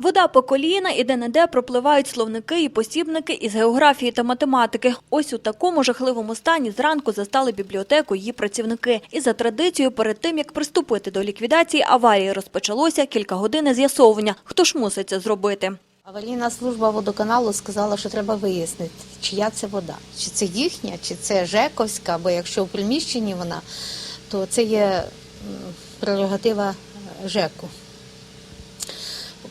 Вода по коліна і де-не-де пропливають словники і посібники із географії та математики. Ось у такому жахливому стані зранку застали бібліотеку її працівники. І за традицією, перед тим, як приступити до ліквідації аварії, розпочалося кілька годин з'ясовування, хто ж мусить це зробити. Аварійна служба водоканалу сказала, що треба вияснити, чия це вода. Чи це їхня, чи це Жековська, бо якщо в приміщенні вона, то це є прерогатива е, ЖЕКу.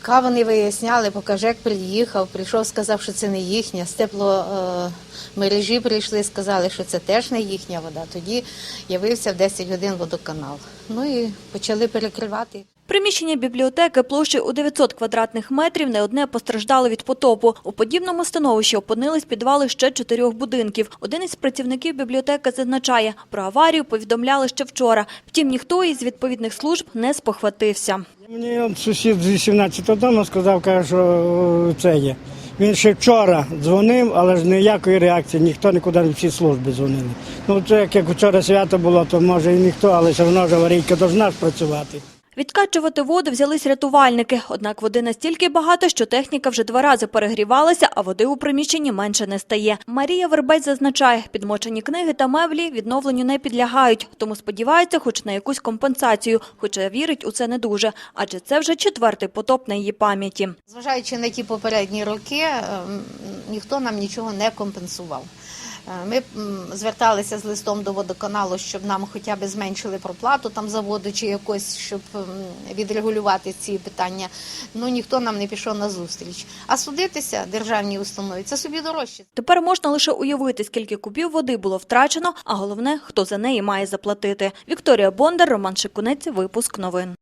Поки вони виясняли, поки ЖЕК приїхав, прийшов, сказав, що це не їхня. З тепломережі прийшли, сказали, що це теж не їхня вода. Тоді явився в 10 годин водоканал. Ну і почали перекривати. Приміщення бібліотеки площею у 900 квадратних метрів не одне постраждало від потопу. У подібному становищі опинились підвали ще чотирьох будинків. Один із працівників бібліотеки зазначає, про аварію повідомляли ще вчора. Втім, ніхто із відповідних служб не спохватився. Мені сусід з 18-го дому сказав, каже, що е, це є. Він ще вчора дзвонив, але ж ніякої реакції, ніхто нікуди всі служби дзвонили. Ну, це як вчора свято було, то може і ніхто, але все одно ж аварійка повинна працювати. Відкачувати воду взялись рятувальники. Однак води настільки багато, що техніка вже два рази перегрівалася, а води у приміщенні менше не стає. Марія Вербець зазначає, підмочені книги та меблі відновленню не підлягають, тому сподівається хоч на якусь компенсацію, хоча вірить у це не дуже, адже це вже четвертий потоп на її пам'яті. Зважаючи на ті попередні роки, ем, ніхто нам нічого не компенсував. Е, Ми зверталися з листом до водоканалу, щоб нам хоча б зменшили проплату там за воду чи якось, щоб відрегулювати ці питання. Ну ніхто нам не пішов на зустріч. А судитися державній установі це собі дорожче. Тепер можна лише уявити, скільки кубів води було втрачено, а головне, хто за неї має заплатити. Вікторія Бондар, Роман Шикунець, випуск новин.